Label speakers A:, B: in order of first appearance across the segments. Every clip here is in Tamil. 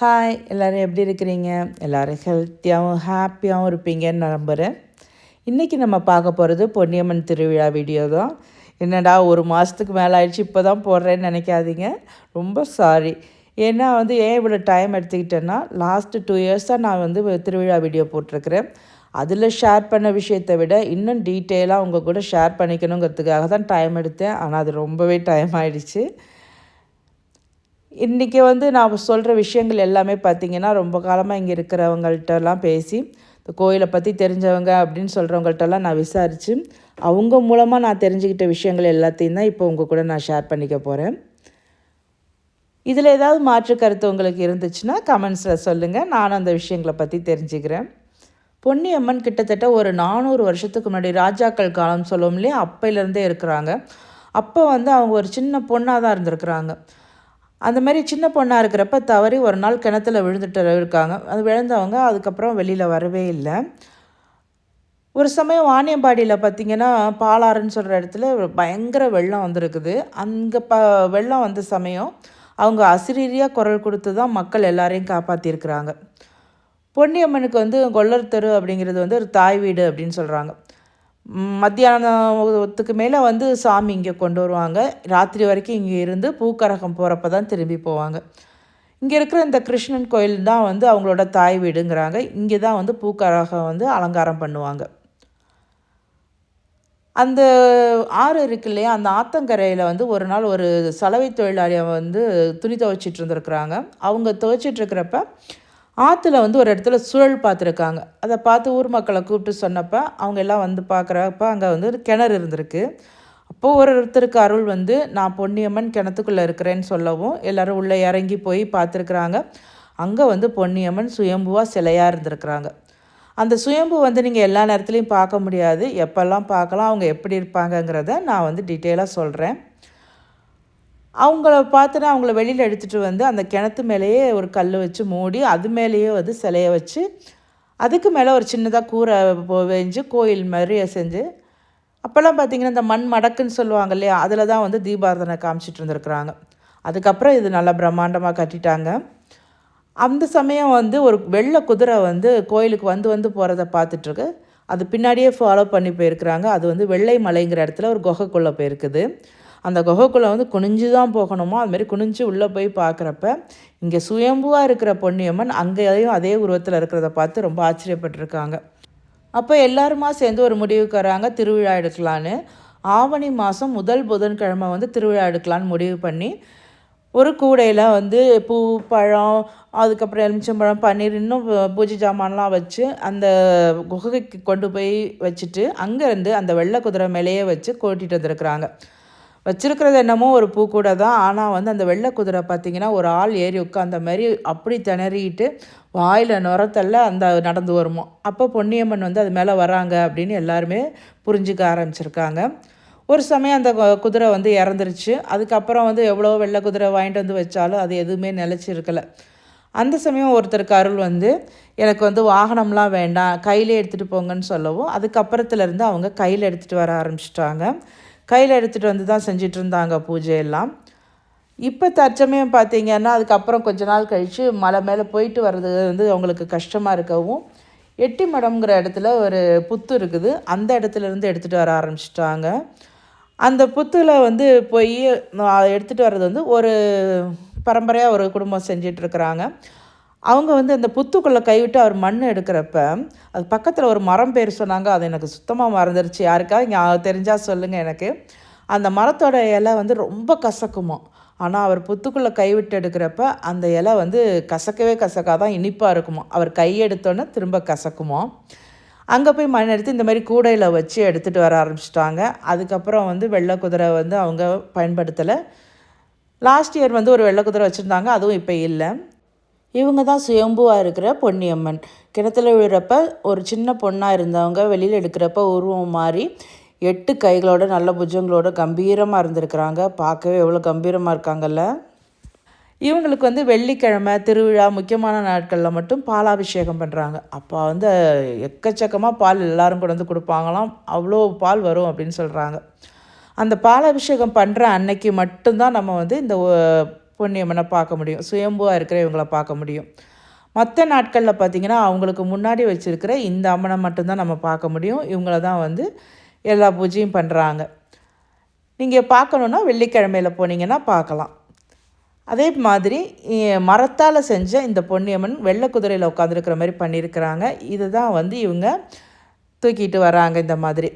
A: ஹாய் எல்லோரும் எப்படி இருக்கிறீங்க? எல்லோரும் ஹெல்த்தியாகவும் ஹாப்பியாகவும் இருப்பீங்கன்னு நம்புகிறேன் இன்றைக்கி நம்ம பார்க்க போகிறது பொன்னியம்மன் திருவிழா வீடியோ தான். என்னடா ஒரு மாதத்துக்கு மேலே ஆயிடுச்சு இப்போ தான் போடுறேன்னு நினைக்காதீங்க. ரொம்ப சாரி ஏன்னா வந்து ஏன் இவ்வளோ டைம் எடுத்துக்கிட்டேன்னா லாஸ்ட்டு டூ இயர்ஸாக நான் வந்து திருவிழா வீடியோ போட்டிருக்கிறேன். அதில் ஷேர் பண்ண விஷயத்தை விட இன்னும் டீட்டெயிலாக உங்கள் கூட ஷேர் பண்ணிக்கணுங்கிறதுக்காக தான் டைம் எடுத்தேன். ஆனால் அது ரொம்பவே டைம் ஆகிடுச்சு இன்றைக்கி வந்து நான் சொல்கிற விஷயங்கள் எல்லாமே பார்த்திங்கன்னா ரொம்ப காலமாக இங்கே இருக்கிறவங்கள்ட்டெல்லாம் பேசி இந்த கோயிலை பற்றி தெரிஞ்சவங்க அப்படின்னு சொல்கிறவங்கள்ட்டெல்லாம் நான் விசாரித்து அவங்க மூலமாக நான் தெரிஞ்சுக்கிட்ட விஷயங்கள் எல்லாத்தையும் தான் இப்போ உங்கள் கூட நான் ஷேர் பண்ணிக்க போகிறேன் இதில் ஏதாவது மாற்று கருத்து உங்களுக்கு இருந்துச்சுன்னா கமெண்ட்ஸில் சொல்லுங்கள் நானும் அந்த விஷயங்களை பற்றி தெரிஞ்சுக்கிறேன். பொன்னியம்மன் கிட்டத்தட்ட ஒரு நானூறு வருஷத்துக்கு முன்னாடி ராஜாக்கள் காலம் சொல்லுவோம் இல்லையா அப்பையிலேருந்தே இருக்கிறாங்க. அப்போ வந்து அவங்க ஒரு சின்ன பொண்ணாக தான் இருந்திருக்கிறாங்க. அந்த மாதிரி சின்ன பொண்ணாக இருக்கிறப்ப தவறி ஒரு நாள் கிணத்துல விழுந்துட்டு இருக்காங்க. அது விழுந்தவங்க அதுக்கப்புறம் வெளியில் வரவே இல்லை. ஒரு சமயம் வாணியம்பாடியில் பார்த்திங்கன்னா பாலாறுன்னு சொல்கிற இடத்துல பயங்கர வெள்ளம் வந்திருக்குது. அங்கே ப வெள்ளம் வந்த சமயம் அவங்க அசிரீரியாக குரல் கொடுத்து தான் மக்கள் எல்லாரையும் காப்பாற்றிருக்கிறாங்க பொன்னியம்மனுக்கு வந்து கொள்ளர் தெரு அப்படிங்கிறது வந்து ஒரு தாய் வீடு அப்படின்னு சொல்கிறாங்க மத்தியானத்துக்கு மேலே வந்து சாமி இங்கே கொண்டு வருவாங்க. ராத்திரி வரைக்கும் இங்கே இருந்து பூக்கரகம் போகிறப்ப தான் திரும்பி போவாங்க. இங்கே இருக்கிற இந்த கிருஷ்ணன் கோயில் தான் வந்து அவங்களோட தாய் வீடுங்கிறாங்க. இங்கே தான் வந்து பூக்கரகம் வந்து அலங்காரம் பண்ணுவாங்க. அந்த ஆறு இருக்கு இல்லையா? அந்த ஆத்தங்கரையில் வந்து ஒரு நாள் ஒரு சலவை தொழிலாளியை வந்து துணி துவைச்சிட்டு இருந்திருக்கிறாங்க. அவங்க துவைச்சிட்ருக்கிறப்ப ஆற்றுல வந்து ஒரு இடத்துல சுழல் பார்த்துருக்காங்க. அதை பார்த்து ஊர் மக்களை கூப்பிட்டு சொன்னப்போ அவங்க எல்லாம் வந்து பார்க்குறப்ப அங்கே வந்து ஒரு கிணறு இருந்திருக்கு. அப்போது ஒரு ஒருத்தருக்கு அருள் வந்து நான் பொன்னியம்மன் கிணத்துக்குள்ளே இருக்கிறேன்னு சொல்லவும் எல்லோரும் உள்ளே இறங்கி போய் பார்த்துருக்குறாங்க. அங்கே வந்து பொன்னியம்மன் சுயம்புவாக சிலையாக இருந்திருக்கிறாங்க. அந்த சுயம்பு வந்து நீங்கள் எல்லா நேரத்துலையும் பார்க்க முடியாது. எப்போல்லாம் பார்க்கலாம் அவங்க எப்படி இருப்பாங்கங்கிறத நான் வந்து டீட்டெயிலாக சொல்கிறேன் அவங்கள பார்த்துட்டு அவங்கள வெளியில் எடுத்துகிட்டு வந்து அந்த கிணத்து மேலேயே ஒரு கல் வச்சு மூடி அது மேலேயே வந்து சிலையை வச்சு அதுக்கு மேலே ஒரு சின்னதாக கூரை வெஞ்சு கோயில் மாதிரி செஞ்சு அப்போல்லாம் பார்த்திங்கன்னா இந்த மண் மடக்குன்னு சொல்லுவாங்க இல்லையா? அதில் தான் வந்து தீபாரதனை காமிச்சிட்டு இருந்துருக்குறாங்க. அதுக்கப்புறம் இது நல்லா பிரம்மாண்டமாக கட்டிட்டாங்க. அந்த சமயம் வந்து ஒரு வெள்ளை குதிரை வந்து கோயிலுக்கு வந்து வந்து போகிறத பார்த்துட்ருக்கு. அது பின்னாடியே ஃபாலோ பண்ணி போயிருக்கிறாங்க. அது வந்து வெள்ளை மலைங்கிற இடத்துல ஒரு குகைக்குள்ளே போயிருக்குது. அந்த குகைக்குள்ளே வந்து குனிஞ்சு தான் போகணுமோ அதுமாரி குனிஞ்சு உள்ளே போய் பார்க்குறப்ப இங்கே சுயம்புவாக இருக்கிற பொன்னியம்மன் அங்கேயும் அதே உருவத்தில் இருக்கிறத பார்த்து ரொம்ப ஆச்சரியப்பட்டிருக்காங்க. அப்போ எல்லாருமா சேர்ந்து ஒரு முடிவுக்கு வராங்க திருவிழா எடுக்கலான்னு. ஆவணி மாதம் முதல் புதன்கிழமை வந்து திருவிழா எடுக்கலான்னு முடிவு பண்ணி ஒரு கூடையில் வந்து பூ பழம் அதுக்கப்புறம் எலுமிச்சம்பழம் பன்னீர் இன்னும் பூஜை ஜாமான்லாம் வச்சு அந்த குகைக்கு கொண்டு போய் வச்சுட்டு அங்கேருந்து அந்த வெள்ளை குதிரை மேலேயே வச்சு கூட்டிகிட்டு வந்துருக்குறாங்க. வச்சுருக்கிறது என்னமோ ஒரு பூக்கூட தான். ஆனால் வந்து அந்த வெள்ளை குதிரை பார்த்திங்கன்னா ஒரு ஆள் ஏறி உட்காந்த மாதிரி அப்படி திணறிட்டு வாயில் நுரத்தல்ல அந்த நடந்து வருமோ. அப்போ பொன்னியம்மன் வந்து அது மேலே வராங்க அப்படின்னு எல்லாருமே புரிஞ்சுக்க ஆரம்பிச்சிருக்காங்க. ஒரு சமயம் அந்த குதிரை வந்து இறந்துருச்சு. அதுக்கப்புறம் வந்து எவ்வளோ வெள்ளை குதிரை வாங்கிட்டு வந்து வச்சாலும் அது எதுவுமே நிலச்சிருக்கலை. அந்த சமயம் ஒருத்தருக்கு அருள் வந்து எனக்கு வந்து வாகனம்லாம் வேண்டாம். கையில் எடுத்துகிட்டு போங்கன்னு சொல்லவும் அதுக்கப்புறத்துலேருந்து அவங்க கையில் எடுத்துகிட்டு வர ஆரம்பிச்சிட்டாங்க. கையில் எடுத்துகிட்டு வந்து தான் செஞ்சிட்டு இருந்தாங்க பூஜையெல்லாம். இப்போ தற்சமயம் பார்த்தீங்கன்னா அதுக்கப்புறம் கொஞ்ச நாள் கழித்து மலை மேலே போயிட்டு வர்றது வந்து அவங்களுக்கு கஷ்டமாக இருக்கவும் எட்டி மடம்ங்கிற இடத்துல ஒரு புத்து இருக்குது. அந்த இடத்துல இருந்து எடுத்துகிட்டு வர ஆரம்பிச்சிட்டாங்க. அந்த புத்தில் வந்து போய் எடுத்துகிட்டு வர்றது வந்து ஒரு பரம்பரையாக ஒரு குடும்பம் செஞ்சிட்ருக்குறாங்க. அவங்க வந்து அந்த புத்துக்குள்ளே கைவிட்டு அவர் மண் எடுக்கிறப்ப அது பக்கத்தில் ஒரு மரம் பேர் சொன்னாங்க அது எனக்கு சுத்தமாக மறந்துருச்சு. யாருக்காவது இங்கே தெரிஞ்சால் சொல்லுங்கள் எனக்கு. அந்த மரத்தோட இலை வந்து ரொம்ப கசக்குமோ ஆனால் அவர் புத்துக்குள்ளே கைவிட்டு எடுக்கிறப்ப அந்த இலை வந்து கசக்கவே கசக்காதான் இனிப்பாக இருக்குமோ அவர் கையெடுத்தோன்னே திரும்ப கசக்குமோ அங்கே போய் மண் எடுத்து இந்த மாதிரி கூடையில் வச்சு எடுத்துகிட்டு வர ஆரம்பிச்சிட்டாங்க. அதுக்கப்புறம் வந்து வெள்ளை குதிரை வந்து அவங்க பயன்படுத்தலை. லாஸ்ட் இயர் வந்து ஒரு வெள்ளை குதிரை வச்சுருந்தாங்க அதுவும் இப்போ இல்லை. இவங்க தான் சுயம்புவாக இருக்கிற பொன்னியம்மன். கிணத்துல விழுறப்ப ஒரு சின்ன பொண்ணாக இருந்தவங்க வெளியில் எடுக்கிறப்ப உருவம் மாறி எட்டு கைகளோட நல்ல புஜங்களோட கம்பீரமாக இருந்திருக்கிறாங்க. பார்க்கவே எவ்வளோ கம்பீரமாக இருக்காங்கல்ல? இவங்களுக்கு வந்து வெள்ளிக்கிழமை திருவிழா முக்கியமான நாட்களில் மட்டும் பாலாபிஷேகம் பண்ணுறாங்க அப்போ வந்து எக்கச்சக்கமாக பால் எல்லாரும் கொண்டு வந்து கொடுப்பாங்களாம். அவ்வளோ பால் வரும் அப்படின்னு சொல்கிறாங்க அந்த பாலாபிஷேகம் பண்ணுற அன்னைக்கு மட்டும்தான் நம்ம வந்து இந்த பொன்னியம்மனை பார்க்க முடியும். சுயம்புவாக இருக்கிற இவங்கள பார்க்க முடியும். மற்ற நாட்களில் பார்த்திங்கன்னா அவங்களுக்கு முன்னாடி வச்சுருக்கிற இந்த அம்மனை மட்டும்தான் நம்ம பார்க்க முடியும். இவங்கள தான் வந்து எல்லா பூஜையும் பண்ணுறாங்க நீங்கள் பார்க்கணுன்னா வெள்ளிக்கிழமையில் போனீங்கன்னா பார்க்கலாம். அதே மாதிரி மரத்தால் செஞ்ச இந்த பொன்னியம்மன் வெள்ளை குதிரையில் உட்காந்துருக்கிற மாதிரி பண்ணியிருக்கிறாங்க. இதுதான் வந்து இவங்க தூக்கிட்டு வராங்க இந்த மாதிரி.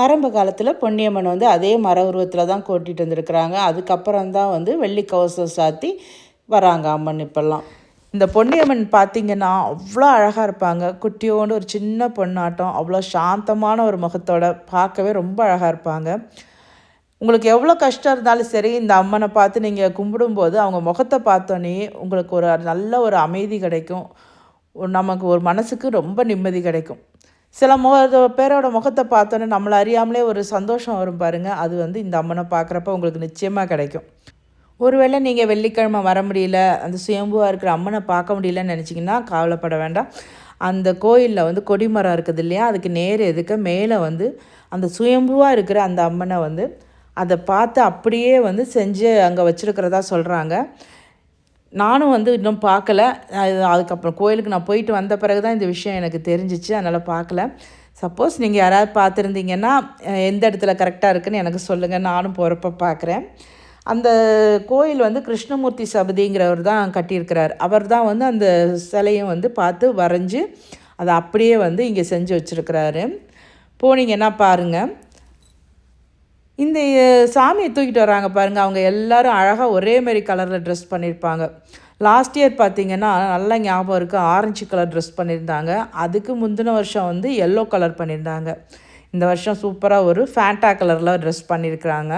A: ஆரம்ப காலத்தில் பொன்னியம்மன் வந்து அதே மர உருவத்தில் தான் கூட்டிகிட்டு வந்திருக்கிறாங்க. அதுக்கப்புறம் தான் வந்து வெள்ளி கவசம் சாத்தி வராங்க அம்மன் இப்போல்லாம். இந்த பொன்னியம்மன் பார்த்திங்கன்னா அவ்வளோ அழகாக இருப்பாங்க. குட்டியோண்டு ஒரு சின்ன பொண்ணாட்டம் அவ்வளோ சாந்தமான ஒரு முகத்தோட பார்க்கவே ரொம்ப அழகாக இருப்பாங்க. உங்களுக்கு எவ்வளோ கஷ்டம் இருந்தாலும் சரி இந்த அம்மனை பார்த்து நீங்கள் கும்பிடும்போது அவங்க முகத்தை பார்த்தோன்னே உங்களுக்கு ஒரு நல்ல ஒரு அமைதி கிடைக்கும். நமக்கு ஒரு மனசுக்கு ரொம்ப நிம்மதி கிடைக்கும். சில முக பேரோட முகத்தை பார்த்தோன்னே நம்மளை அறியாமலே ஒரு சந்தோஷம் வரும் பாருங்கள் அது வந்து இந்த அம்மனை பார்க்குறப்ப உங்களுக்கு நிச்சயமாக கிடைக்கும். ஒருவேளை நீங்கள் வெள்ளிக்கிழமை வர முடியல அந்த சுயம்புவாக இருக்கிற அம்மனை பார்க்க முடியலன்னு நினச்சிங்கன்னா கவலைப்பட வேண்டாம். அந்த கோயிலில் வந்து கொடிமரம் இருக்குது இல்லையா? அதுக்கு நேர் எதுக்க? மேலே வந்து அந்த சுயம்புவாக இருக்கிற அந்த அம்மனை வந்து அதை பார்த்து அப்படியே வந்து செஞ்சு அங்கே வச்சுருக்கிறதா சொல்கிறாங்க நானும் வந்து இன்னும் பார்க்கல. அதுக்கப்புறம் கோயிலுக்கு நான் போயிட்டு வந்த பிறகு தான் இந்த விஷயம் எனக்கு தெரிஞ்சிச்சு. அதனால் பார்க்கல. சப்போஸ் நீங்கள் யாராவது பார்த்துருந்தீங்கன்னா எந்த இடத்துல கரெக்டாக இருக்குன்னு எனக்கு சொல்லுங்கள் நானும் போகிறப்ப பார்க்குறேன். அந்த கோயில் வந்து கிருஷ்ணமூர்த்தி சபதிங்கிறவர் தான் கட்டியிருக்கிறார். அவர் தான் வந்து அந்த சிலையும் வந்து பார்த்து வரைஞ்சி அதை அப்படியே வந்து இங்கே செஞ்சு வச்சுருக்கிறாரு. போனீங்கன்னா பாருங்கள் இந்த சாமியை தூக்கிட்டு வராங்க பாருங்கள் அவங்க எல்லோரும் அழகாக ஒரே மாதிரி கலரில் ட்ரெஸ் பண்ணியிருப்பாங்க லாஸ்ட் இயர் பார்த்திங்கன்னா நல்லா ஞாபகம் இருக்குது ஆரஞ்சு கலர் ட்ரெஸ் பண்ணியிருந்தாங்க அதுக்கு முந்தின வருஷம் வந்து எல்லோ கலர் பண்ணியிருந்தாங்க இந்த வருஷம் சூப்பராக ஒரு ஃபேண்டா கலரில் ட்ரெஸ் பண்ணியிருக்கிறாங்க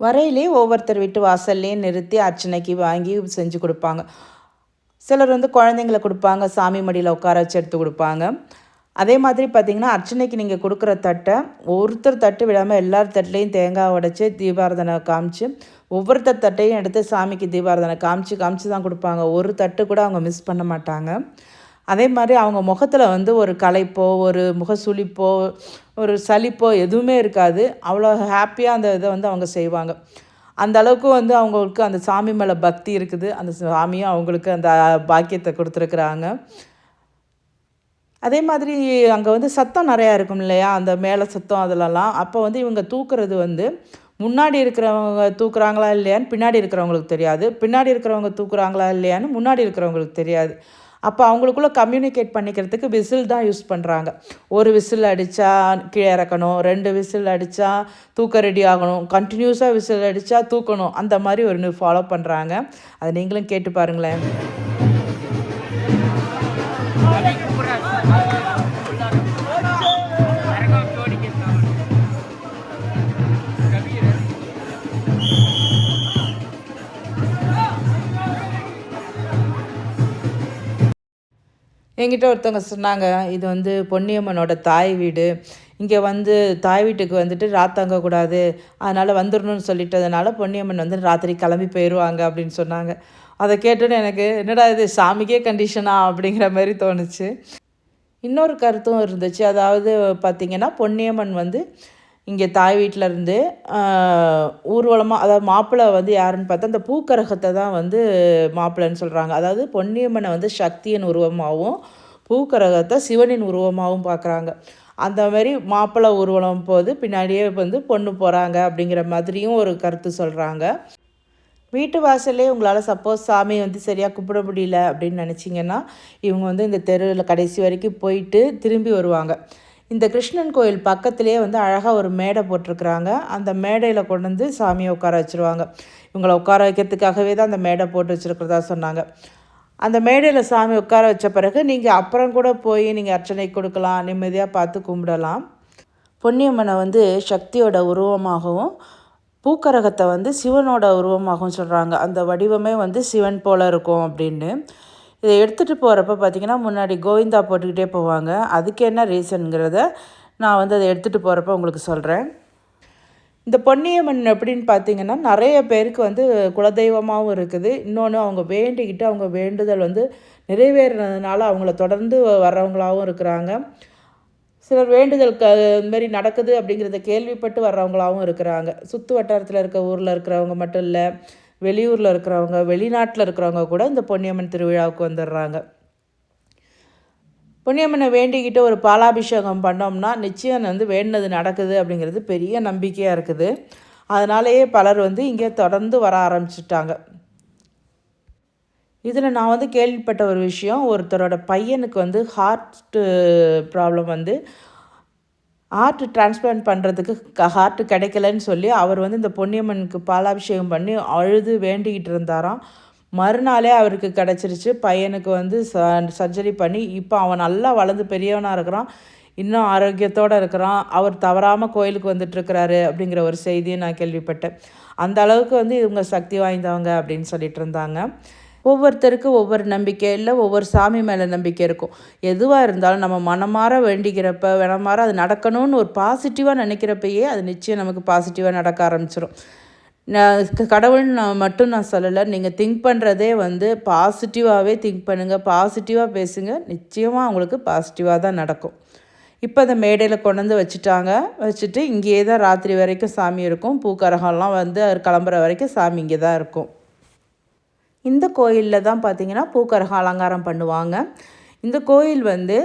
A: வரையிலே ஒவ்வொருத்தர் வீட்டு வாசல்லையே நிறுத்தி அர்ச்சனைக்கு வாங்கி செஞ்சு கொடுப்பாங்க. சிலர் வந்து குழந்தைங்களை கொடுப்பாங்க. சாமி மடியில் உட்கார வச்சு எடுத்து கொடுப்பாங்க. அதே மாதிரி பார்த்திங்கன்னா அர்ச்சனைக்கு நீங்கள் கொடுக்குற தட்டை ஒருத்தர் தட்டு விடாமல் எல்லார் தட்டுலேயும் தேங்காய் உடைச்சி தீபாரதனை காமிச்சு ஒவ்வொருத்தர் தட்டையும் எடுத்து சாமிக்கு தீபாரதனை காமிச்சு காமிச்சு தான் கொடுப்பாங்க. ஒரு தட்டு கூட அவங்க மிஸ் பண்ண மாட்டாங்க. அதே மாதிரி அவங்க முகத்தில் வந்து ஒரு களைப்போ ஒரு முகசுளிப்போ ஒரு சளிப்போ எதுவுமே இருக்காது. அவ்வளோ ஹாப்பியாக அந்த இதை வந்து அவங்க செய்வாங்க. அந்த அளவுக்கு வந்து அவங்களுக்கு அந்த சாமி மேலே பக்தி இருக்குது. அந்த சாமியும் அவங்களுக்கு அந்த பாக்கியத்தை கொடுத்துருக்குறாங்க. அதே மாதிரி அங்கே வந்து சத்தம் நிறையா இருக்கும் இல்லையா? அந்த மேலே சத்தம் அதிலலாம். அப்போ வந்து இவங்க தூக்குறது வந்து முன்னாடி இருக்கிறவங்க தூக்குறாங்களா இல்லையான்னு பின்னாடி இருக்கிறவங்களுக்கு தெரியாது. பின்னாடி இருக்கிறவங்க தூக்குறாங்களா இல்லையான்னு முன்னாடி இருக்கிறவங்களுக்கு தெரியாது. அப்போ அவங்களுக்குள்ள கம்யூனிகேட் பண்ணிக்கிறதுக்கு விசில் தான் யூஸ் பண்ணுறாங்க ஒரு விசில் அடித்தா கீழே இறக்கணும். ரெண்டு விசில் அடித்தா தூக்க ரெடி ஆகணும். கண்டினியூஸாக விசில் அடித்தா தூக்கணும். அந்த மாதிரி ஒரு ஃபாலோ பண்ணுறாங்க அதை நீங்களும் கேட்டு பாருங்களேன். என்கிட்ட ஒருத்தவங்க சொன்னாங்க இது வந்து பொன்னியம்மனோட தாய் வீடு. இங்கே வந்து தாய் வீட்டுக்கு வந்துட்டு ராத்தங்கக்கூடாது அதனால் வந்துடணும்னு சொல்லிட்டதுனால பொன்னியம்மன் வந்து ராத்திரி கிளம்பி போயிடுவாங்க அப்படின்னு சொன்னாங்க. அதை கேட்டோன்னே எனக்கு என்னடா இது சாமிக்கே கண்டிஷனா அப்படிங்கிற மாதிரி தோணுச்சு. இன்னொரு கருத்தும் இருந்துச்சு. அதாவது பார்த்திங்கன்னா பொன்னியம்மன் வந்து இங்கே தாய் வீட்டில் இருந்து ஊர்வலமாக அதாவது மாப்பிள்ளை வந்து யாருன்னு பார்த்தா அந்த பூக்கரகத்தை தான் வந்து மாப்பிள்ளைன்னு சொல்கிறாங்க அதாவது பொன்னியம்மனை வந்து சக்தியின் உருவமாகவும் பூக்கரகத்தை சிவனின் உருவமாகவும் பார்க்குறாங்க. அந்த மாதிரி மாப்பிள்ளை ஊர்வலம் போது பின்னாடியே வந்து பொண்ணு போகிறாங்க அப்படிங்கிற மாதிரியும் ஒரு கருத்து சொல்கிறாங்க வீட்டு வாசல்லே உங்களால் சப்போஸ் சாமி வந்து சரியாக கும்பிட முடியல அப்படின்னு நினச்சிங்கன்னா இவங்க வந்து இந்த தெருவில் கடைசி வரைக்கும் போயிட்டு திரும்பி வருவாங்க. இந்த கிருஷ்ணன் கோயில் பக்கத்துலேயே வந்து அழகாக ஒரு மேடை போட்டிருக்குறாங்க. அந்த மேடையில் கொண்டு வந்து சாமியை உட்கார வச்சுருவாங்க. இவங்களை உட்கார வைக்கிறதுக்காகவே தான் அந்த மேடை போட்டு வச்சுருக்கிறதா சொன்னாங்க. அந்த மேடையில் சாமி உட்கார வச்ச பிறகு நீங்கள் அப்புறம் கூட போய் நீங்கள் அர்ச்சனை கொடுக்கலாம் நிம்மதியாக பார்த்து கும்பிடலாம். பொன்னியம்மனை வந்து சக்தியோட உருவமாகவும் பூக்கரகத்தை வந்து சிவனோட உருவமாகவும் சொல்கிறாங்க அந்த வடிவமே வந்து சிவன் போல் இருக்கும் அப்படின்னு. இதை எடுத்துகிட்டு போகிறப்ப பார்த்திங்கன்னா முன்னாடி கோவிந்தா போட்டுக்கிட்டே போவாங்க. அதுக்கு என்ன ரீசனுங்கிறத நான் வந்து அதை எடுத்துகிட்டு போகிறப்ப உங்களுக்கு சொல்கிறேன் இந்த பொன்னியம்மன் எப்படின்னு பார்த்தீங்கன்னா நிறைய பேருக்கு வந்து குலதெய்வமாகவும் இருக்குது. இன்னொன்று அவங்க வேண்டிக்கிட்டு அவங்க வேண்டுதல் வந்து நிறைவேறினதுனால அவங்கள தொடர்ந்து வர்றவங்களாகவும் இருக்கிறாங்க. சிலர் வேண்டுதல் க இதுமாரி நடக்குது அப்படிங்கிறத கேள்விப்பட்டு வர்றவங்களாகவும் இருக்கிறாங்க. சுற்று வட்டாரத்தில் இருக்க ஊரில் இருக்கிறவங்க மட்டும் இல்லை வெளியூரில் இருக்கிறவங்க வெளிநாட்டில் இருக்கிறவங்க கூட இந்த பொன்னியம்மன் திருவிழாவுக்கு வந்துடுறாங்க. பொன்னியம்மனை வேண்டிக்கிட்டு ஒரு பாலாபிஷேகம் பண்ணோம்னா நிச்சயம் வந்து வேண்டினது நடக்குது அப்படிங்கிறது பெரிய நம்பிக்கையாக இருக்குது. அதனாலேயே பலர் வந்து இங்கே தொடர்ந்து வர ஆரம்பிச்சிட்டாங்க. இதில் நான் வந்து கேள்விப்பட்ட ஒரு விஷயம் ஒருத்தரோட பையனுக்கு வந்து ஹார்ட்டு ப்ராப்ளம் uh, வந்து ஹார்ட் டிரான்ஸ்பிளான்ட் பண்ணுறதுக்கு ஹார்ட் கிடைக்கலன்னு சொல்லி அவர் வந்து இந்த பொன்னியம்மனுக்கு பாலாபிஷேகம் பண்ணி அழுது வேண்டிக்கிட்டு இருந்தாராம். மறுநாளே அவருக்கு கிடச்சிருச்சு. பையனுக்கு வந்து ச சர்ஜரி பண்ணி இப்போ அவன் நல்லா வளர்ந்து பெரியவனாக இருக்கிறான். இன்னும் ஆரோக்கியத்தோடு இருக்கிறான். அவர் தவறாமல் கோயிலுக்கு வந்துட்டுருக்கிறாரு அப்படிங்கிற ஒரு செய்தியை நான் கேள்விப்பட்டேன். அந்த அளவுக்கு வந்து இவங்க சக்தி வாய்ந்தவங்க அப்படின்னு சொல்லிட்டு இருந்தாங்க. ஒவ்வொருத்தருக்கு ஒவ்வொரு நம்பிக்கை இல்லை ஒவ்வொரு சாமி மேலே நம்பிக்கை இருக்கும். எதுவாக இருந்தாலும் நம்ம மனமாற வேண்டிக்கிறப்ப மனமாற அது நடக்கணும்னு ஒரு பாசிட்டிவாக நினைக்கிறப்பயே அது நிச்சயம் நமக்கு பாசிட்டிவாக நடக்க ஆரம்பிச்சிடும் நான் கடவுள்னு நான் மட்டும் நான் சொல்லலை நீங்கள் திங்க் பண்ணுறதே வந்து பாசிட்டிவாகவே திங்க் பண்ணுங்கள் பாசிட்டிவாக பேசுங்க நிச்சயமாக அவங்களுக்கு பாசிட்டிவாக தான் நடக்கும். இப்போ அந்த மேடையில் கொண்டு வந்து வச்சுட்டாங்க. வச்சுட்டு இங்கேயே தான் ராத்திரி வரைக்கும் சாமி இருக்கும். பூக்கரகம்லாம் வந்து கிளம்புற வரைக்கும் சாமி இங்கே தான் இருக்கும். இந்த கோயிலில் தான் பார்த்திங்கன்னா பூக்கரகம் அலங்காரம் பண்ணுவாங்க. இந்த கோயில் வந்து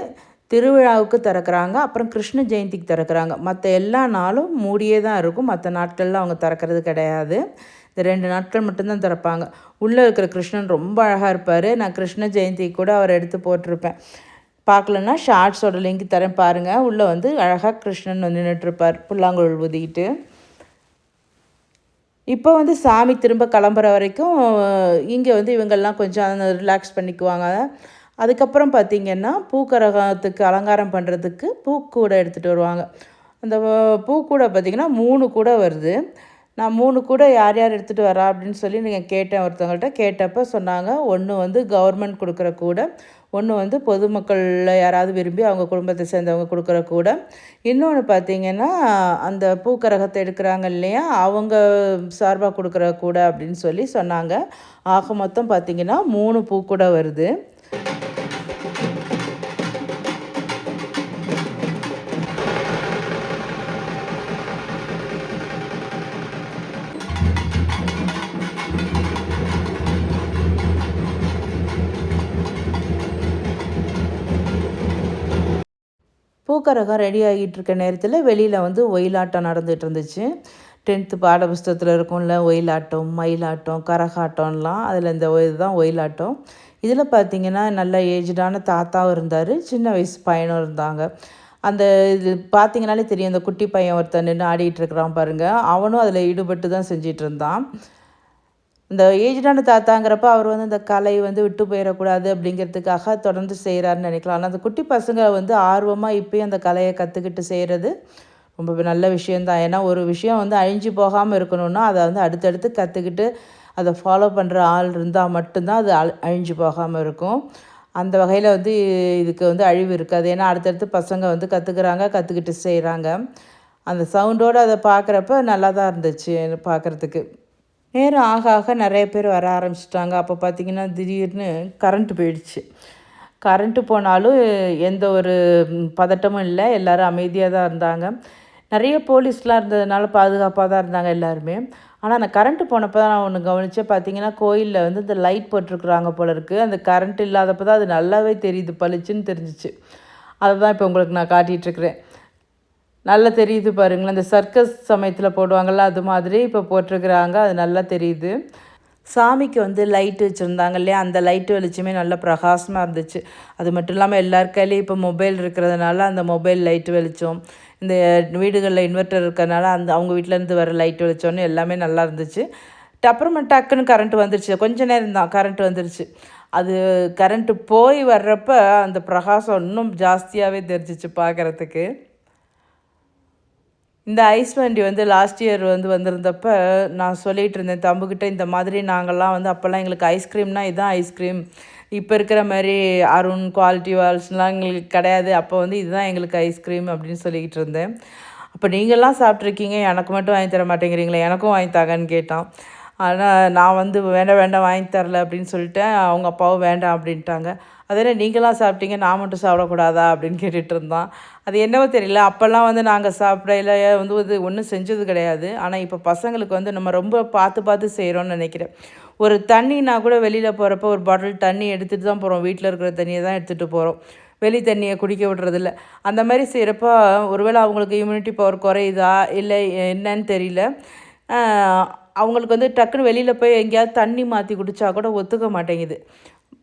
A: திருவிழாவுக்கு திறக்கிறாங்க அப்புறம் கிருஷ்ண ஜெயந்திக்கு திறக்கிறாங்க. மற்ற எல்லா நாளும் மூடியே தான் இருக்கும். மற்ற நாட்களில் அவங்க திறக்கிறது கிடையாது. இந்த ரெண்டு நாட்கள் மட்டும்தான் திறப்பாங்க. உள்ளே இருக்கிற கிருஷ்ணன் ரொம்ப அழகாக இருப்பார். நான் கிருஷ்ண ஜெயந்தி கூட அவர் எடுத்து போட்டிருப்பேன். பார்க்கலன்னா ஷார்ட்ஸோட லிங்க் தரேன் பாருங்கள் உள்ளே வந்து அழகாக கிருஷ்ணன் வந்து நின்றுட்டுருப்பார் புல்லாங்குழல் ஊதிக்கிட்டு. இப்போ வந்து சாமி திரும்ப கிளம்புற வரைக்கும் இங்கே வந்து இவங்கெல்லாம் கொஞ்சம் ரிலாக்ஸ் பண்ணிக்குவாங்க. அதுக்கப்புறம் பார்த்திங்கன்னா பூக்கரகத்துக்கு அலங்காரம் பண்ணுறதுக்கு பூக்கூடை எடுத்துகிட்டு வருவாங்க. அந்த பூக்கூடை பார்த்திங்கன்னா மூணு கூட வருது. நான் மூணு கூட யார் யார் எடுத்துகிட்டு வரா அப்படின்னு சொல்லி நீங்கள் கேட்டேன் ஒருத்தவங்கள்ட்ட கேட்டப்போ சொன்னாங்க. ஒன்று வந்து கவர்மெண்ட் கொடுக்குற கூட ஒன்று வந்து பொதுமக்களில் யாராவது விரும்பி அவங்க குடும்பத்தை சேர்ந்தவங்க கொடுக்குற கூட. இன்னொன்று பார்த்திங்கன்னா அந்த பூக்கரகத்தை எடுக்கிறாங்க இல்லையா? அவங்க சார்பாக கொடுக்குற கூட அப்படின்னு சொல்லி சொன்னாங்க. ஆக மொத்தம் பார்த்திங்கன்னா மூணு பூக்கூட வருது. பூக்கரகம் ரெடி ஆகிட்டு இருக்க நேரத்தில் வெளியில் வந்து ஒயிலாட்டம் நடந்துகிட்டு இருந்துச்சு டென்த்து பாடபுஸ்தகத்தில் இருக்கும்ல ஒயிலாட்டம் மயிலாட்டம் கரகாட்டம்லாம் அதில் இந்த இதுதான் ஒயிலாட்டம். இதில் பார்த்திங்கன்னா நல்ல ஏஜ்டான தாத்தாவும் இருந்தார் சின்ன வயசு பையனும் இருந்தாங்க. அந்த இது பார்த்திங்கனாலே தெரியும் அந்த குட்டி பையன் ஒருத்தன் நின்று ஆடிட்டு இருக்கிறான் பாருங்கள் அவனும் அதில் ஈடுபட்டு தான் செஞ்சிகிட்டு இருந்தான் இந்த ஏஜ்டான தாத்தாங்கிறப்ப அவர் வந்து இந்த கலை வந்து விட்டு போயிடக்கூடாது அப்படிங்கிறதுக்காக தொடர்ந்து செய்கிறாருன்னு நினைக்கலாம். ஆனால் அந்த குட்டி பசங்க வந்து ஆர்வமாக இப்போயும் அந்த கலையை கற்றுக்கிட்டு செய்கிறது ரொம்ப நல்ல விஷயந்தான் ஏன்னா ஒரு விஷயம் வந்து அழிஞ்சு போகாமல் இருக்கணும்னா அதை வந்து அடுத்தடுத்து கற்றுக்கிட்டு அதை ஃபாலோ பண்ணுற ஆள் இருந்தால் மட்டும்தான் அது அழிஞ்சு போகாமல் இருக்கும். அந்த வகையில் வந்து இதுக்கு வந்து அழிவு இருக்காது. ஏன்னா அடுத்தடுத்து பசங்க வந்து கற்றுக்குறாங்க கற்றுக்கிட்டு செய்கிறாங்க அந்த சவுண்டோடு அதை பார்க்குறப்ப நல்லா தான் இருந்துச்சு பார்க்குறதுக்கு. நேரம் ஆக ஆக நிறைய பேர் வர ஆரம்பிச்சிட்டாங்க. அப்போ பார்த்திங்கன்னா திடீர்னு கரண்ட்டு போயிடுச்சு. கரண்ட்டு போனாலும் எந்த ஒரு பதட்டமும் இல்லை. எல்லோரும் அமைதியாக தான் இருந்தாங்க. நிறைய போலீஸ்லாம் இருந்ததுனால பாதுகாப்பாக தான் இருந்தாங்க எல்லாருமே. ஆனால் அந்த கரண்ட்டு போனப்போ தான் நான் ஒன்று கவனித்தேன் பார்த்தீங்கன்னா கோயிலில் வந்து இந்த லைட் போட்டிருக்குறாங்க போல இருக்குது அந்த கரண்ட் இல்லாதப்போ தான் அது நல்லாவே தெரியுது. பளிச்சுன்னு தெரிஞ்சிச்சு. அதை தான் இப்போ உங்களுக்கு நான் காட்டிகிட்ருக்குறேன் நல்லா தெரியுது பாருங்களேன். இந்த சர்க்கஸ் சமயத்தில் போடுவாங்கள்ல அது மாதிரி இப்போ போட்டிருக்கிறாங்க. அது நல்லா தெரியுது. சாமிக்கு வந்து லைட்டு வச்சுருந்தாங்க இல்லையா? அந்த லைட்டு வெளிச்சமே நல்லா பிரகாசமாக இருந்துச்சு. அது மட்டும் இல்லாமல் எல்லார் கையிலையும் இப்போ மொபைல் இருக்கிறதுனால அந்த மொபைல் லைட்டு வெளிச்சம் இந்த வீடுகளில் இன்வெர்ட்டர் இருக்கிறதுனால அந்த அவங்க வீட்டிலேருந்து வர லைட் வெளிச்சோன்னு எல்லாமே நல்லா இருந்துச்சு. அப்புறமா டக்குன்னு கரண்ட் வந்துருச்சு. கொஞ்ச நேரம் தான் கரண்ட் வந்துருச்சு. அது கரண்ட்டு போய் வர்றப்ப அந்த பிரகாசம் இன்னும் ஜாஸ்தியாகவே தெரிஞ்சிச்சு பார்க்குறதுக்கு இந்த ஐஸ் வண்டி வந்து லாஸ்ட் இயர் வந்து வந்திருந்தப்ப நான் சொல்லிகிட்டு இருந்தேன் தம்புக்கிட்ட இந்த மாதிரி நாங்கள்லாம் வந்து அப்போல்லாம் எங்களுக்கு ஐஸ்கிரீம்னா இதுதான் ஐஸ்கிரீம் இப்போ இருக்கிற மாதிரி அருண் குவாலிட்டி வால்ஸ்லாம் எங்களுக்கு கிடையாது. அப்போ வந்து இதுதான் எங்களுக்கு ஐஸ்கிரீம் அப்படின்னு சொல்லிக்கிட்டு இருந்தேன். அப்போ நீங்கள்லாம் சாப்பிட்ருக்கீங்க எனக்கு மட்டும் வாங்கி தர மாட்டேங்கிறீங்களே எனக்கும் வாங்கி தாங்கன்னு கேட்டான். ஆனால் நான் வந்து வேண்டாம் வேண்டாம் வாங்கி தரல அப்படின்னு சொல்லிட்டேன். அவங்க அப்பாவும் வேண்டாம் அப்படின்ட்டாங்க. அதே நீங்களாம் சாப்பிட்டீங்க நான் மட்டும் சாப்பிடக்கூடாதா அப்படின்னு கேட்டுட்டு இருந்தான் அது என்னவோ தெரியல. அப்போல்லாம் வந்து நாங்கள் சாப்பிடையில வந்து இது ஒன்றும் செஞ்சது கிடையாது. ஆனால் இப்போ பசங்களுக்கு வந்து நம்ம ரொம்ப பார்த்து பார்த்து செய்கிறோன்னு நினைக்கிறேன். ஒரு தண்ணினா கூட வெளியில் போகிறப்ப ஒரு பாட்டில் தண்ணி எடுத்துகிட்டு தான் போகிறோம் வீட்டில் இருக்கிற தண்ணியை தான் எடுத்துகிட்டு போகிறோம் வெளி தண்ணியை குடிக்க விடுறதில்ல. அந்த மாதிரி செய்கிறப்ப ஒருவேளை அவங்களுக்கு இம்யூனிட்டி பவர் குறையுதா இல்லை என்னன்னு தெரியல. அவங்களுக்கு வந்து டக்குன்னு வெளியில் போய் எங்கேயாவது தண்ணி மாற்றி குடித்தா கூட ஒத்துக்க மாட்டேங்குது.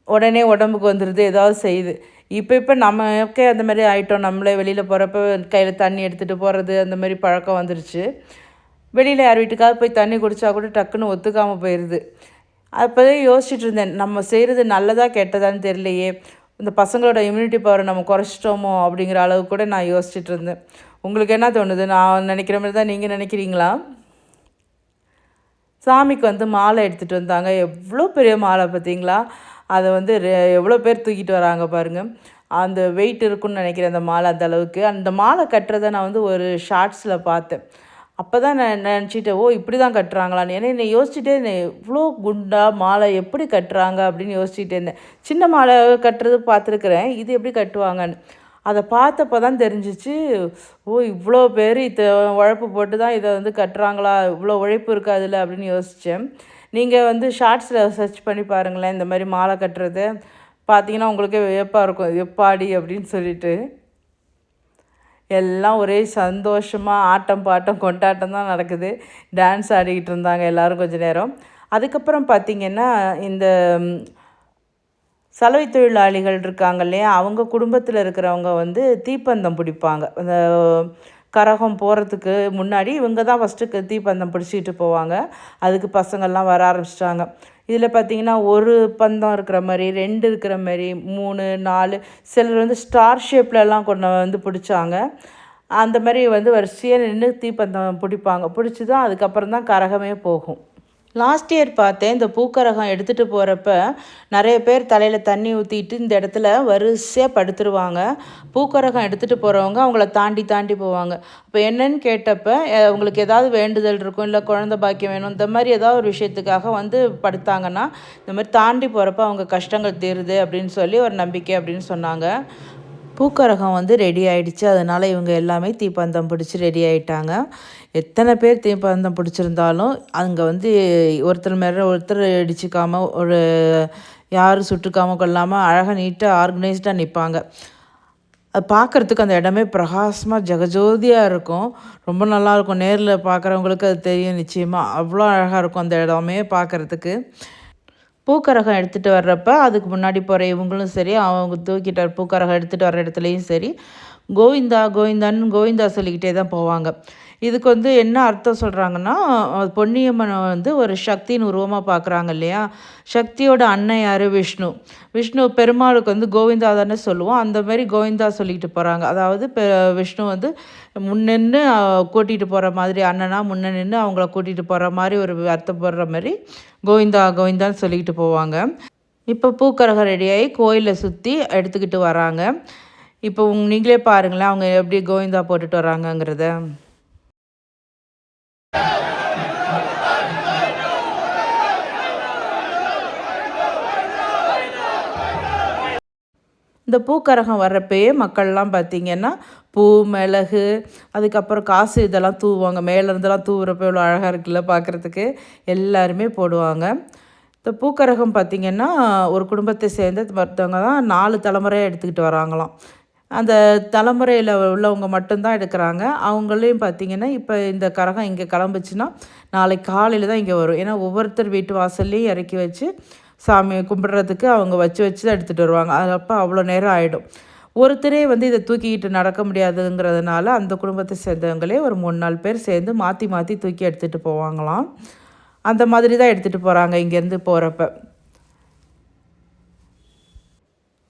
A: உடனே உடம்புக்கு வந்துடுது ஏதாவது செய்யுது. இப்போ இப்போ நமக்கே அந்த மாதிரி ஆகிட்டோம் நம்மளே வெளியில் போகிறப்ப கையில் தண்ணி எடுத்துகிட்டு போகிறது அந்த மாதிரி பழக்கம் வந்துருச்சு. வெளியில் யார் வீட்டுக்காக போய் தண்ணி குடித்தா கூட டக்குன்னு ஒத்துக்காமல் போயிடுது அப்போதே யோசிச்சுட்டு இருந்தேன் நம்ம செய்கிறது நல்லதா கெட்டதான்னு தெரியலையே. இந்த பசங்களோட இம்யூனிட்டி பவரை நம்ம குறைச்சிட்டோமோ அப்படிங்கிற அளவுக்கு கூட நான் யோசிச்சுட்டு இருந்தேன். உங்களுக்கு என்ன தோணுது? நான் நினைக்கிற மாதிரி தான் நீங்கள் நினைக்கிறீங்களா? சாமிக்கு வந்து மாலை எடுத்துகிட்டு வந்தாங்க. எவ்வளோ பெரிய மாலை பார்த்தீங்களா? அதை வந்து எவ்வளோ பேர் தூக்கிட்டு வராங்க பாருங்கள் அந்த வெயிட் இருக்குன்னு நினைக்கிறேன் அந்த மாலை அந்த அளவுக்கு. அந்த மாலை கட்டுறதை நான் வந்து ஒரு ஷார்ட்ஸில் பார்த்தேன். அப்போ தான் நான் நினச்சிட்டேன் ஓ இப்படி தான் கட்டுறாங்களான்னு ஏன்னா என்னை யோசிச்சுட்டே இருந்தேன் இவ்வளோ குண்டா மாலை எப்படி கட்டுறாங்க? அப்படின்னு யோசிச்சுட்டே இருந்தேன். சின்ன மாலை கட்டுறது பார்த்துருக்குறேன் இது எப்படி கட்டுவாங்கன்னு. அதை பார்த்தப்போ தான் தெரிஞ்சிச்சு ஓ இவ்வளோ பேர் இத்த உழைப்பு போட்டு தான் இதை வந்து கட்டுறாங்களா? இவ்வளோ உழைப்பு இருக்காதுல்ல? அப்படின்னு யோசித்தேன் நீங்கள் வந்து ஷார்ட்ஸில் சர்ச் பண்ணி பாருங்களேன் இந்த மாதிரி மாலை கட்டுறது. பார்த்தீங்கன்னா உங்களுக்கே வியப்பாக இருக்கும். எப்பாடி அப்படின்னு சொல்லிட்டு. எல்லாம் ஒரே சந்தோஷமாக ஆட்டம் பாட்டம் கொண்டாட்டம் தான் நடக்குது. டான்ஸ் ஆடிக்கிட்டு இருந்தாங்க எல்லோரும் கொஞ்சம் நேரம். அதுக்கப்புறம் பார்த்திங்கன்னா இந்த சலவை தொழிலாளிகள் இருக்காங்க இல்லையா? அவங்க குடும்பத்தில் இருக்கிறவங்க வந்து தீப்பந்தம் பிடிப்பாங்க. அந்த கரகம் போகிறதுக்கு முன்னாடி இவங்க தான் ஃபஸ்ட்டு தீப்பந்தம் பிடிச்சிக்கிட்டு போவாங்க. அதுக்கு பசங்கள்லாம் வர ஆரம்பிச்சிட்டாங்க. இதில் பார்த்திங்கன்னா ஒரு பந்தம் இருக்கிற மாதிரி ரெண்டு இருக்கிற மாதிரி மூணு நாலு சிலர் வந்து ஸ்டார் ஷேப்லலாம் கொண்டு வந்து பிடிச்சாங்க. அந்த மாதிரி வந்து வரிசையாக நின்று தீப்பந்தம் பிடிப்பாங்க. பிடிச்சி தான் அதுக்கப்புறம் தான் கரகமே போகும். லாஸ்ட் இயர் பார்த்தேன் இந்த பூக்கரகம் எடுத்துகிட்டு போகிறப்ப நிறைய பேர் தலையில் தண்ணி ஊற்றிட்டு இந்த இடத்துல வரிசையாக படுத்துருவாங்க. பூக்கரகம் எடுத்துகிட்டு போகிறவங்க அவங்கள தாண்டி தாண்டி போவாங்க. இப்போ என்னன்னு கேட்டப்ப அவங்களுக்கு ஏதாவது வேண்டுதல் இருக்கும் இல்லை குழந்த பாக்கியம் வேணும் இந்த மாதிரி ஏதாவது ஒரு விஷயத்துக்காக வந்து படுத்தாங்கன்னா இந்த மாதிரி தாண்டி போகிறப்ப அவங்க கஷ்டங்கள் தீருது அப்படின்னு சொல்லி ஒரு நம்பிக்கை அப்படின்னு சொன்னாங்க. பூக்கரகம் வந்து ரெடி ஆயிடுச்சு. அதனால் இவங்க எல்லாமே தீப்பந்தம் பிடிச்சி ரெடி ஆகிட்டாங்க எத்தனை பேர் தீப்பந்தம் பிடிச்சிருந்தாலும் அங்கே வந்து ஒருத்தர் மேலே ஒருத்தர் அடிச்சுக்காமல் ஒரு யாரும் சுட்டுக்காமல் கொள்ளாமல் அழகாக நீட்டாக ஆர்கனைஸ்டாக நிற்பாங்க அது பார்க்குறதுக்கு அந்த இடமே பிரகாசமாக ஜெகஜோதியாக இருக்கும். ரொம்ப நல்லாயிருக்கும் நேரில் பார்க்குறவங்களுக்கு அது தெரியும் நிச்சயமாக அவ்வளோ அழகாக இருக்கும் அந்த இடமே பார்க்குறதுக்கு பூக்கரகம் எடுத்துகிட்டு வர்றப்ப அதுக்கு முன்னாடி போகிற இவங்களும் சரி அவங்க தூக்கிட்டு பூக்கரகம் எடுத்துகிட்டு வர்ற இடத்துலையும் சரி கோவிந்தா கோவிந்தான்னு கோவிந்தா சொல்லிக்கிட்டே தான் போவாங்க. இதுக்கு வந்து என்ன அர்த்தம் சொல்கிறாங்கன்னா பொன்னியம்மனை வந்து ஒரு சக்தியின் உருவமாக பார்க்குறாங்க இல்லையா? சக்தியோட அண்ணன் யார்? விஷ்ணு. விஷ்ணு பெருமாளுக்கு வந்து கோவிந்தா தானே சொல்லுவோம். அந்த மாதிரி கோவிந்தா சொல்லிக்கிட்டு போகிறாங்க அதாவது பெ விஷ்ணு வந்து முன்னின்று கூட்டிகிட்டு போகிற மாதிரி அண்ணனாக முன்ன நின்று அவங்கள கூட்டிகிட்டு போகிற மாதிரி ஒரு அர்த்தப்படுற மாதிரி கோவிந்தா கோவிந்தான்னு சொல்லிக்கிட்டு போவாங்க. இப்போ பூக்கரகம் ரெடியாகி கோயிலை சுற்றி எடுத்துக்கிட்டு வராங்க. இப்போ நீங்களே பாருங்களேன் அவங்க எப்படி கோவிந்தா போட்டுட்டு வராங்கங்கிறத. இந்த பூக்கரகம் வர்றப்பயே மக்கள்லாம் பார்த்திங்கன்னா பூ மிளகு அதுக்கப்புறம் காசு இதெல்லாம் தூவாங்க மேலேருந்தெல்லாம் தூவுறப்போ இவ்வளோ அழகாக இருக்குல்ல பார்க்குறதுக்கு. எல்லாருமே போடுவாங்க. இந்த பூக்கரகம் பார்த்திங்கன்னா ஒரு குடும்பத்தை சேர்ந்த மற்றவங்க தான் நாலு தலைமுறையாக எடுத்துக்கிட்டு வராங்களாம். அந்த தலைமுறையில் உள்ளவங்க மட்டும்தான் எடுக்கிறாங்க. அவங்களையும் பார்த்திங்கன்னா இப்போ இந்த கரகம் இங்கே கிளம்புச்சுன்னா நாளைக்கு காலையில் தான் இங்கே வரும். ஏன்னா ஒவ்வொருத்தர் வீட்டு வாசல்லையும் இறக்கி வச்சு சாமி கும்பிட்றதுக்கு அவங்க வச்சு வச்சு தான் எடுத்துகிட்டு வருவாங்க. அது அப்போ அவ்வளோ நேரம் ஆகிடும் ஒருத்தரே வந்து இதை தூக்கிக்கிட்டு நடக்க முடியாதுங்கிறதுனால அந்த குடும்பத்தை சேர்ந்தவங்களே ஒரு மூணு நாலு பேர் சேர்ந்து மாற்றி மாற்றி தூக்கி எடுத்துகிட்டு போவாங்களாம். அந்த மாதிரி தான் எடுத்துகிட்டு போகிறாங்க இங்கேருந்து போகிறப்ப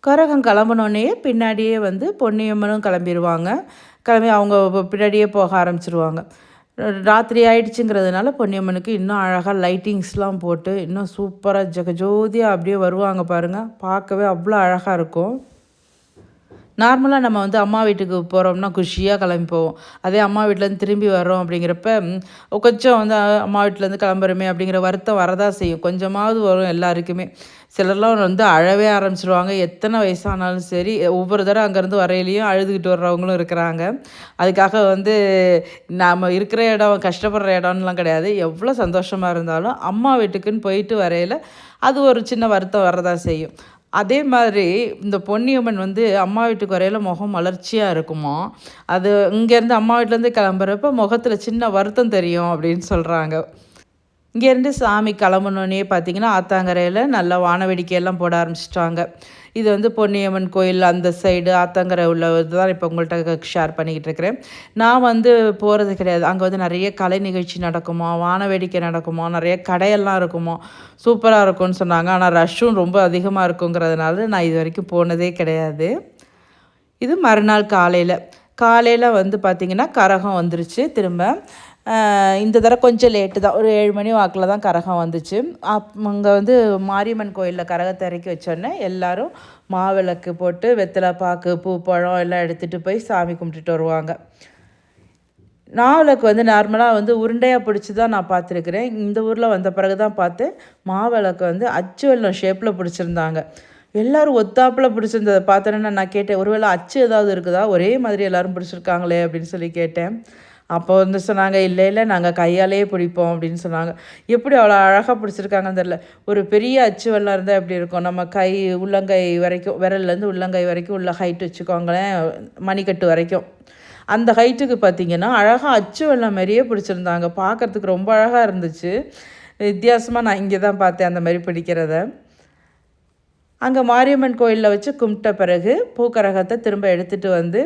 A: கரகம் கிளம்பினோடனே பின்னாடியே வந்து பொன்னியம்மனும் கிளம்பிடுவாங்க கிளம்பி அவங்க பின்னாடியே போக ஆரம்பிச்சிருவாங்க. ராத்திரி ஆயிடுச்சுங்கிறதுனால பொன்னியம்மனுக்கு இன்னும் அழகாக லைட்டிங்ஸ்லாம் போட்டு இன்னும் சூப்பராக ஜெகஜோதியாக அப்படியே வருவாங்க பாருங்கள் பார்க்கவே அவ்வளோ அழகாக இருக்கும். நார்மலாக நம்ம வந்து அம்மா வீட்டுக்கு போகிறோம்னா குஷியாக கிளம்பி போவோம் அதே அம்மா வீட்டிலேருந்து திரும்பி வரோம் அப்படிங்கிறப்ப கொஞ்சம் வந்து அம்மா வீட்டிலேருந்து கிளம்புறோமே அப்படிங்கிற வருத்தம் வரதா செய்யும். கொஞ்சமாவது வரும் எல்லாருக்குமே. சிலர்லாம் வந்து அழவே ஆரம்பிச்சிருவாங்க. எத்தனை வயசானாலும் சரி ஒவ்வொரு தடவை அங்கேருந்து வரையிலையும் அழுதுகிட்டு வர்றவங்களும் இருக்கிறாங்க. அதுக்காக வந்து நாம் இருக்கிற இடம் கஷ்டப்படுற இடம்லாம் கிடையாது. எவ்வளோ சந்தோஷமாக இருந்தாலும் அம்மா வீட்டுக்குன்னு போயிட்டு வரையில் அது ஒரு சின்ன வருத்தம் வரதான் செய்யும். அதே மாதிரி இந்த பொன்னியம்மன் வந்து அம்மா வீட்டுக்கு வரையில் முகம் மலர்ச்சியாக இருக்குமா? அது இங்கேருந்து அம்மா வீட்டிலேருந்து கிளம்புறப்ப முகத்தில் சின்ன வருத்தம் தெரியும் அப்படின்னு சொல்கிறாங்க இங்கேருந்து சாமி கிளம்புனோன்னே பார்த்தீங்கன்னா ஆத்தாங்கரையில் நல்லா வான வேடிக்கையெல்லாம் போட ஆரம்பிச்சிட்டாங்க. இது வந்து பொன்னியம்மன் கோயில் அந்த சைடு ஆத்தாங்கரை உள்ள தான் இப்போ உங்கள்கிட்ட ஷேர் பண்ணிக்கிட்டு இருக்கிறேன். நான் வந்து போகிறது கிடையாது. அங்கே வந்து நிறைய கலை நிகழ்ச்சி நடக்குமா வான வேடிக்கை நடக்குமா நிறைய கடையெல்லாம் இருக்குமா. சூப்பராக இருக்கும்னு சொன்னாங்க. ஆனால் ரஷ்ஷும் ரொம்ப அதிகமாக இருக்குங்கிறதுனால நான் இது வரைக்கும் போனதே கிடையாது. இது மறுநாள் காலையில். காலையில் வந்து பார்த்திங்கன்னா கரகம் வந்துருச்சு. திரும்ப இந்த தடவை கொஞ்சம் லேட்டு தான். ஒரு ஏழு மணி வாக்கில் தான் கரகம் வந்துச்சு. அப் அங்கே வந்து மாரியம்மன் கோயிலில் கரகத்தை இறக்கி வச்சோடனே எல்லோரும் மாவிளக்கு போட்டு வெத்தலை பாக்கு பூ பழம் எல்லாம் எடுத்துகிட்டு போய் சாமி கும்பிட்டுட்டு வருவாங்க. மாவிளக்கு வந்து நார்மலாக வந்து உருண்டையாக பிடிச்சி தான் நான் பார்த்துருக்குறேன். இந்த ஊரில் வந்த பிறகு தான் பார்த்து மாவிளக்கு வந்து அச்சு வெள்ளம் ஷேப்பில் பிடிச்சிருந்தாங்க. எல்லோரும் ஒத்தாப்பில் பிடிச்சிருந்ததை பார்த்தோன்னே நான் கேட்டேன் ஒருவேளை அச்சு ஏதாவது இருக்குதா? ஒரே மாதிரி எல்லோரும் பிடிச்சிருக்காங்களே அப்படின்னு சொல்லி கேட்டேன். அப்போ வந்து சொன்னாங்க இல்லை இல்லை நாங்கள் கையாலேயே பிடிப்போம் அப்படின்னு சொன்னாங்க. எப்படி அவ்வளோ அழகாக பிடிச்சிருக்காங்கன்னு தெரில ஒரு பெரிய அச்சு வெள்ளம் இருந்தால் எப்படி இருக்கும்? நம்ம கை உள்ளங்கை வரைக்கும் விரல்லேருந்து உள்ளங்கை வரைக்கும் உள்ள ஹைட் வச்சுக்கோங்களேன் மணிக்கட்டு வரைக்கும். அந்த ஹைட்டுக்கு பார்த்தீங்கன்னா அழகாக அச்சு வெள்ளம் மாதிரியே பிடிச்சிருந்தாங்க. பார்க்கறதுக்கு ரொம்ப அழகாக இருந்துச்சு. வித்தியாசமாக நான் இங்கே தான் பார்த்தேன் அந்த மாதிரி பிடிக்கிறத. அங்கே மாரியம்மன் கோயிலில் வச்சு கும்பிட்ட பிறகு பூக்கரகத்தை திரும்ப எடுத்துகிட்டு வந்து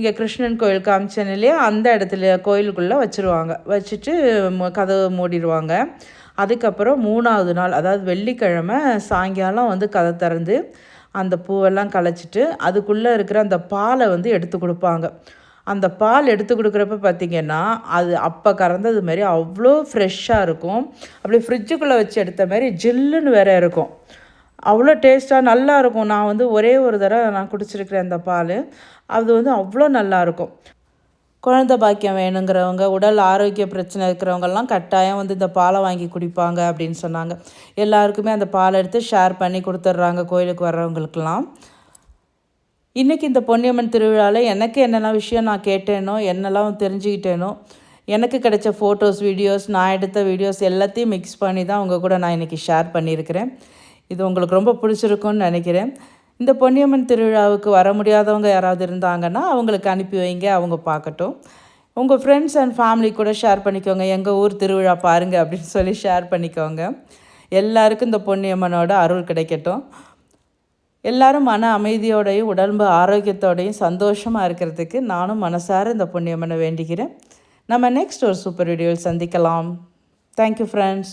A: இங்கே கிருஷ்ணன் கோயில் காமிச்சேன் இல்லையா அந்த இடத்துல கோயிலுக்குள்ளே வச்சுருவாங்க. வச்சுட்டு கதவை மூடிடுவாங்க. அதுக்கப்புறம் மூணாவது நாள் அதாவது வெள்ளிக்கிழமை சாயங்காலம் வந்து கதை திறந்து அந்த பூவெல்லாம் களைச்சிட்டு அதுக்குள்ளே இருக்கிற அந்த பாலை வந்து எடுத்து கொடுப்பாங்க. அந்த பால் எடுத்து கொடுக்குறப்ப பார்த்தீங்கன்னா அது அப்போ கறந்தது மாதிரி அவ்வளோ ஃப்ரெஷ்ஷாக இருக்கும். அப்படியே ஃப்ரிட்ஜுக்குள்ளே வச்சு எடுத்த மாதிரி ஜில்லுன்னு வேற இருக்கும். அவ்வளோ டேஸ்ட்டாக நல்லா இருக்கும். நான் வந்து ஒரே ஒரு தடவை நான் குடிச்சிருக்கிறேன் அந்த பால். அது வந்து அவ்வளோ நல்லா இருக்கும் குழந்தை பாக்கியம் வேணுங்கிறவங்க உடல் ஆரோக்கிய பிரச்சனை இருக்கிறவங்கெல்லாம் கட்டாயம் வந்து இந்த பாலை வாங்கி குடிப்பாங்க அப்படின்னு சொன்னாங்க. எல்லாருக்குமே அந்த பாலை எடுத்து ஷேர் பண்ணி கொடுத்துட்றாங்க கோயிலுக்கு வர்றவங்களுக்கெல்லாம். இன்றைக்கி இந்த பொன்னியம்மன் திருவிழாவில் எனக்கு என்னெல்லாம் விஷயம் நான் கேட்டேனோ என்னெல்லாம் தெரிஞ்சுக்கிட்டேனோ எனக்கு கிடைச்ச ஃபோட்டோஸ் வீடியோஸ் நான் எடுத்த வீடியோஸ் எல்லாத்தையும் மிக்ஸ் பண்ணி தான் உங்கள் கூட நான் இன்றைக்கி ஷேர் பண்ணியிருக்கிறேன். இது உங்களுக்கு ரொம்ப பிடிச்சிருக்குன்னு நினைக்கிறேன். இந்த பொன்னியம்மன் திருவிழாவுக்கு வர முடியாதவங்க யாராவது இருந்தாங்கன்னா அவங்களுக்கு அனுப்பி வைங்க அவங்க பார்க்கட்டும். உங்கள் ஃப்ரெண்ட்ஸ் அண்ட் ஃபேமிலி கூட ஷேர் பண்ணிக்கோங்க. எங்கள் ஊர் திருவிழா பாருங்கள் அப்படின்னு சொல்லி ஷேர் பண்ணிக்கோங்க. எல்லாருக்கும் இந்த பொன்னியம்மனோட அருள் கிடைக்கட்டும். எல்லாரும் மன அமைதியோடையும் உடம்பு ஆரோக்கியத்தோடையும் சந்தோஷமாக இருக்கிறதுக்கு நானும் மனசார இந்த புண்ணியம்மனை வேண்டிக்கிறேன் நம்ம நெக்ஸ்ட் ஒரு சூப்பர் வீடியோவில் சந்திக்கலாம். Thank you friends